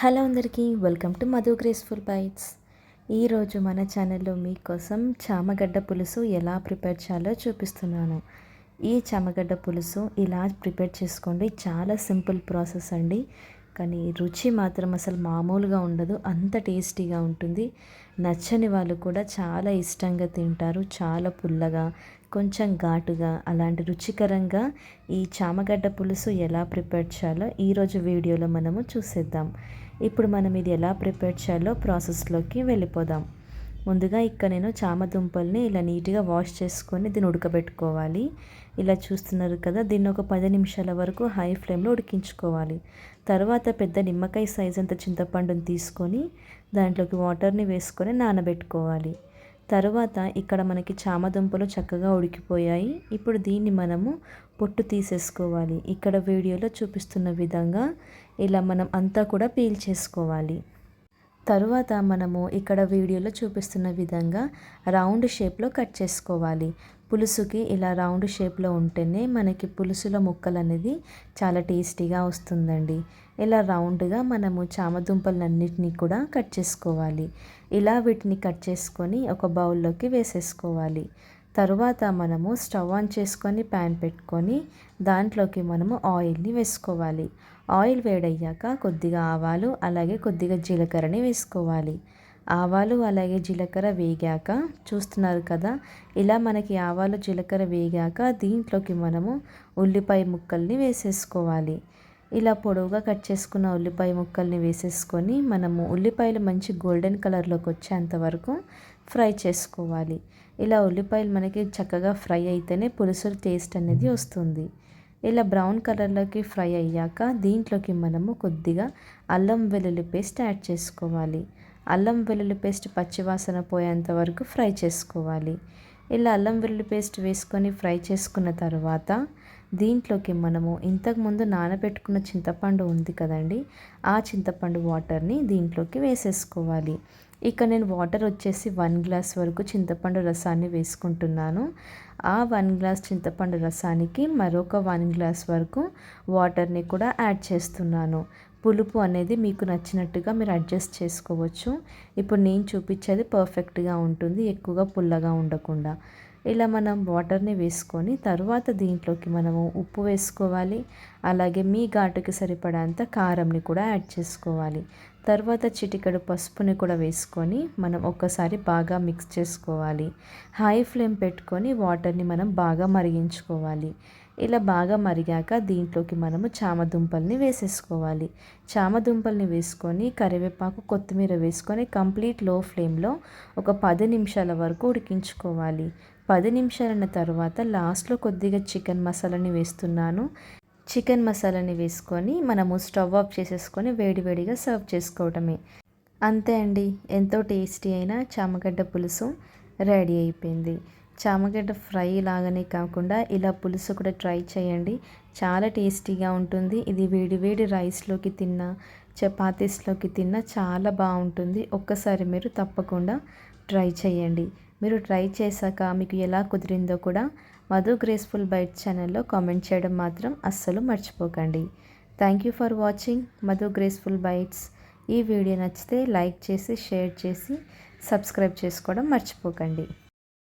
Hello అందరికీ welcome to Madhu graceful bites. ఈరోజు మన ఛానల్లో మీకోసం చామగడ్డ పులుసు ఎలా ప్రిపేర్ చేయాలో చూపిస్తున్నాను. ఈ చామగడ్డ పులుసు ఇలా ప్రిపేర్ చేసుకోండి. చాలా సింపుల్ ప్రాసెస్ అండి. కానీ రుచి మాత్రం అసలు మామూలుగా ఉండదు. అంత టేస్టీగా ఉంటుంది. నచ్చని వాళ్ళు కూడా చాలా ఇష్టంగా తింటారు. చాలా పుల్లగా కొంచెం ఘాటుగా అలాంటి రుచికరంగా ఈ చామగడ్డ పులుసు ఎలా ప్రిపేర్ చేయాలో ఈరోజు వీడియోలో మనము చూసేద్దాం. ఇప్పుడు మనం ఇది ఎలా ప్రిపేర్ చేయాలో ప్రాసెస్లోకి వెళ్ళిపోదాం. ముందుగా ఇక్కడ నేను చామదుంపల్ని ఇలా నీట్గా వాష్ చేసుకొని దీన్ని ఉడకబెట్టుకోవాలి. ఇలా చూస్తున్నారు కదా దీన్ని ఒక పది నిమిషాల వరకు హై ఫ్లేమ్లో ఉడికించుకోవాలి. తర్వాత పెద్ద నిమ్మకాయ సైజ్ అంత చింతపండుని తీసుకొని దాంట్లోకి వాటర్ని వేసుకొని నానబెట్టుకోవాలి. తర్వాత ఇక్కడ మనకి చామదుంపలు చక్కగా ఉడికిపోయాయి. ఇప్పుడు దీన్ని మనము పొట్టు తీసేసుకోవాలి. ఇక్కడ వీడియోలో చూపిస్తున్న విధంగా ఇలా మనం అంతా కూడా పీల్ చేసుకోవాలి. తరువాత మనము ఇక్కడ వీడియోలో చూపిస్తున్న విధంగా రౌండ్ షేప్లో కట్ చేసుకోవాలి. పులుసుకి ఇలా రౌండ్ షేప్లో ఉంటేనే మనకి పులుసుల ముక్కలు అనేది చాలా టేస్టీగా వస్తుందండి. ఇలా రౌండ్గా మనము చామదుంపలన్నిటినీ కూడా కట్ చేసుకోవాలి. ఇలా వీటిని కట్ చేసుకొని ఒక బౌల్లోకి వేసేసుకోవాలి. తరువాత మనము స్టవ్ ఆన్ చేసుకొని ప్యాన్ పెట్టుకొని దాంట్లోకి మనము ఆయిల్ని వేసుకోవాలి. ఆయిల్ వేడయ్యాక కొద్దిగా ఆవాలు అలాగే కొద్దిగా జీలకర్రని వేసుకోవాలి. ఆవాలు అలాగే జీలకర్ర వేగాక చూస్తున్నారు కదా ఇలా మనకి ఆవాలు జీలకర్ర వేగాక దీంట్లోకి మనము ఉల్లిపాయ ముక్కల్ని వేసేసుకోవాలి. ఇలా పొడవుగా కట్ చేసుకున్న ఉల్లిపాయ ముక్కల్ని వేసేసుకొని మనము ఉల్లిపాయలు మంచి గోల్డెన్ కలర్లోకి వచ్చేంత వరకు ఫ్రై చేసుకోవాలి. ఇలా ఉల్లిపాయలు మనకి చక్కగా ఫ్రై అయితేనే పులుసు టేస్ట్ అనేది వస్తుంది. ఇలా బ్రౌన్ కలర్లోకి ఫ్రై అయ్యాక దీంట్లోకి మనము కొద్దిగా అల్లం వెల్లుల్లి పేస్ట్ యాడ్ చేసుకోవాలి. అల్లం వెల్లుల్లి పేస్ట్ పచ్చివాసన పోయేంత వరకు ఫ్రై చేసుకోవాలి. ఇలా అల్లం వెల్లుల్లి పేస్ట్ వేసుకొని ఫ్రై చేసుకున్న తర్వాత దీంట్లోకి మనము ఇంతకుముందు నానబెట్టుకున్న చింతపండు ఉంది కదండి ఆ చింతపండు వాటర్ని దీంట్లోకి వేసేసుకోవాలి. ఇక నేను వాటర్ వచ్చేసి వన్ గ్లాస్ వరకు చింతపండు రసాన్ని వేసుకుంటున్నాను. ఆ వన్ గ్లాస్ చింతపండు రసానికి మరొక వన్ గ్లాస్ వరకు వాటర్ని కూడా యాడ్ చేస్తున్నాను. పులుపు అనేది మీకు నచ్చినట్టుగా మీరు అడ్జస్ట్ చేసుకోవచ్చు. ఇప్పుడు నేను చూపించేది పర్ఫెక్ట్గా ఉంటుంది ఎక్కువగా పుల్లగా ఉండకుండా. ఇలా మనం వాటర్ని వేసుకొని తర్వాత దీంట్లోకి మనము ఉప్పు వేసుకోవాలి. అలాగే మీ ఘాటుకి సరిపడంత కారంని కూడా యాడ్ చేసుకోవాలి. తర్వాత చిటికెడు పసుపుని కూడా వేసుకొని మనం ఒక్కసారి బాగా మిక్స్ చేసుకోవాలి. హై ఫ్లేమ్ పెట్టుకొని వాటర్ని మనం బాగా మరిగించుకోవాలి. ఇలా బాగా మరిగాక దీంట్లోకి మనము చామదుంపల్ని వేసేసుకోవాలి. చామదుంపల్ని వేసుకొని కరివేపాకు కొత్తిమీర వేసుకొని కంప్లీట్లో ఫ్లేమ్లో ఒక పది నిమిషాల వరకు ఉడికించుకోవాలి. పది నిమిషాలైన తర్వాత లాస్ట్లో కొద్దిగా చికెన్ మసాలాని వేస్తున్నాను. చికెన్ మసాలాని వేసుకొని మనము స్టవ్ ఆఫ్ చేసేసుకొని వేడివేడిగా సర్వ్ చేసుకోవటమే. అంతే అండి. ఎంతో టేస్టీ అయిన చామగడ్డ పులుసు రెడీ అయిపోయింది. చామగడ్డ ఫ్రై లాగానే కాకుండా ఇలా పులుసు కూడా ట్రై చేయండి. చాలా టేస్టీగా ఉంటుంది. ఇది వేడివేడి రైస్లోకి తిన్న చపాతీస్లోకి తిన్న చాలా బాగుంటుంది. ఒక్కసారి మీరు తప్పకుండా ట్రై చేయండి. మీరు ట్రై చేశాక మీకు ఎలా కుదిరిందో కూడా మధు గ్రేస్ఫుల్ బైట్ ఛానల్లో కామెంట్ చేయడం మాత్రం అస్సలు మర్చిపోకండి. Thank you for watching Madhu graceful bites ఈ వీడియో నచ్చితే లైక్ చేసి షేర్ చేసి సబ్స్క్రైబ్ చేసుకోవడం మర్చిపోకండి.